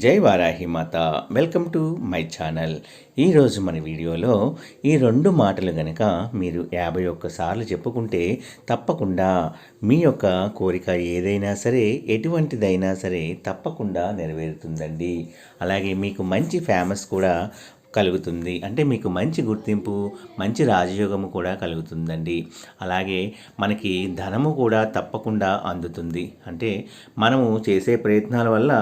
జై Varahi Mata. Welcome to my channel. ఈరోజు మన వీడియోలో ఈ రెండు మాటలు గనక మీరు యాభై ఒక్కసార్లు చెప్పుకుంటే తప్పకుండా మీ యొక్క కోరిక ఏదైనా సరే ఎటువంటిదైనా సరే తప్పకుండా నెరవేరుతుందండి. అలాగే మీకు మంచి ఫేమస్ కూడా కలుగుతుంది. అంటే మీకు మంచి గుర్తింపు మంచి రాజయోగము కూడా కలుగుతుందండి. అలాగే మనకి ధనము కూడా తప్పకుండా అందుతుంది. అంటే మనము చేసే ప్రయత్నాల వల్ల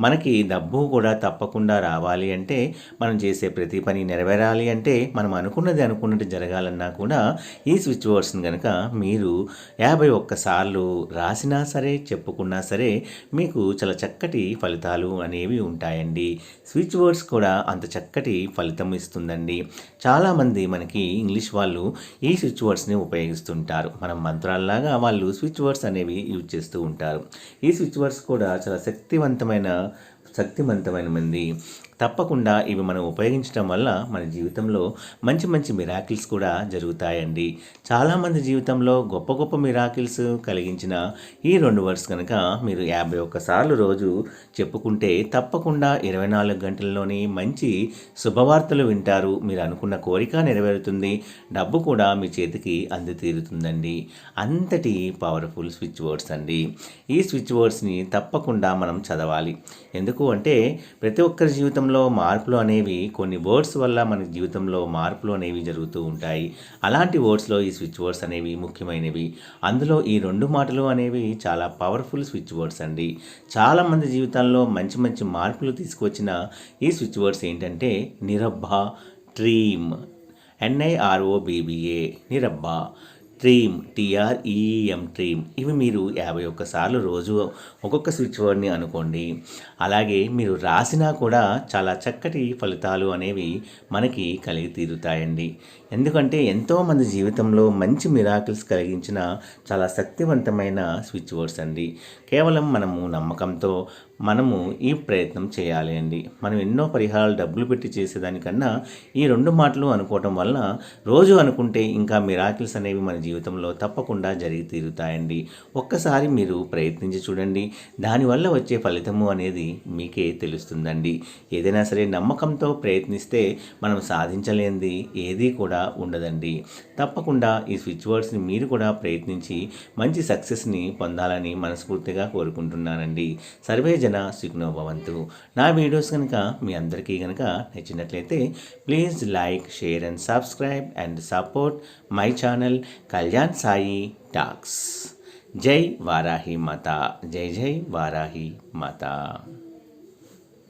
మనకి డబ్బు కూడా తప్పకుండా రావాలి అంటే మనం చేసే ప్రతి పని నెరవేరాలి అంటే మనం అనుకున్నది అనుకున్నట్టు జరగాలన్నా కూడా ఈ స్విచ్ వర్డ్స్ని కనుక మీరు యాభై ఒక్కసార్లు రాసినా సరే చెప్పుకున్నా సరే మీకు చాలా చక్కటి ఫలితాలు అనేవి ఉంటాయండి. స్విచ్ వర్డ్స్ కూడా అంత చక్కటి ఫలితం ఇస్తుందండి. చాలామంది మనకి ఇంగ్లీష్ వాళ్ళు ఈ స్విచ్ వర్డ్స్ని ఉపయోగిస్తుంటారు. మనం మంత్రాల్లాగా వాళ్ళు స్విచ్ వర్డ్స్ అనేవి యూజ్ చేస్తూ ఉంటారు. ఈ స్విచ్ వర్డ్స్ కూడా చాలా శక్తివంతమైన శక్తివంతమైన మంది తప్పకుండా ఇవి మనం ఉపయోగించడం వల్ల మన జీవితంలో మంచి మంచి మిరాకిల్స్ కూడా జరుగుతాయండి. చాలామంది జీవితంలో గొప్ప గొప్ప మిరాకిల్స్ కలిగించిన ఈ రెండు వర్డ్స్ కనుక మీరు యాభై ఒక్కసార్లు రోజు చెప్పుకుంటే తప్పకుండా ఇరవై నాలుగు గంటల్లోనే మంచి శుభవార్తలు వింటారు. మీరు అనుకున్న కోరిక నెరవేరుతుంది. డబ్బు కూడా మీ చేతికి అంది తీరుతుందండి అంతటి పవర్ఫుల్ స్విచ్ వర్డ్స్ అండి. ఈ స్విచ్ వర్డ్స్ని తప్పకుండా మనం చదవాలి. ఎందుకు అంటే ప్రతి ఒక్కరి జీవితంలో మార్పులు అనేవి కొన్ని వర్డ్స్ వల్ల మన జీవితంలో మార్పులు అనేవి జరుగుతూ ఉంటాయి. అలాంటి వర్డ్స్లో ఈ స్విచ్ వర్డ్స్ అనేవి ముఖ్యమైనవి. అందులో ఈ రెండు మాటలు అనేవి చాలా పవర్ఫుల్ స్విచ్ వర్డ్స్ అండి. చాలామంది జీవితాల్లో మంచి మంచి మార్పులు తీసుకువచ్చిన ఈ స్విచ్ వర్డ్స్ ఏంటంటే నిరబ్బ డ్రీమ్ ఎన్ఐఆర్ఓబిబిఏ నిరబ్బ. ట్రీమ్ టీఆర్ఈఎం ట్రీమ్ ఇవి మీరు యాభై ఒక్కసార్లు రోజు ఒక్కొక్క స్విచ్ వర్డ్ని అనుకోండి. అలాగే మీరు రాసినా కూడా చాలా చక్కటి ఫలితాలు అనేవి మనకి కలిగి తీరుతాయండి. ఎందుకంటే ఎంతోమంది జీవితంలో మంచి మిరాకిల్స్ కలిగించిన చాలా శక్తివంతమైన స్విచ్ వర్డ్స్ అండి. కేవలం మనము నమ్మకంతో మనము ఈ ప్రయత్నం చేయాలి అండి. మనం ఎన్నో పరిహారాలు డబ్బులు పెట్టి చేసేదానికన్నా ఈ రెండు మాటలు అనుకోవటం వలన రోజు అనుకుంటే ఇంకా మిరాకిల్స్ అనేవి మన జీవితంలో తప్పకుండా జరిగి తీరుతాయండి. ఒక్కసారి మీరు ప్రయత్నించి చూడండి. దానివల్ల వచ్చే ఫలితము అనేది మీకే తెలుస్తుందండి. ఏదైనా సరే నమ్మకంతో ప్రయత్నిస్తే మనం సాధించలేనిది ఏదీ కూడా ఉండదండి. తప్పకుండా ఈ స్విచ్ వర్డ్స్ని మీరు కూడా ప్రయత్నించి మంచి సక్సెస్ని పొందాలని మనస్ఫూర్తిగా కోరుకుంటున్నానండి. సర్వే జన భవంతు. నా వీడియోస్ కనుక మీ అందరికీ కనుక నచ్చినట్లయితే please like share and subscribe and support my channel. Kalyan Sai talks జై వారాహి మాత జై జై వారాహి మాత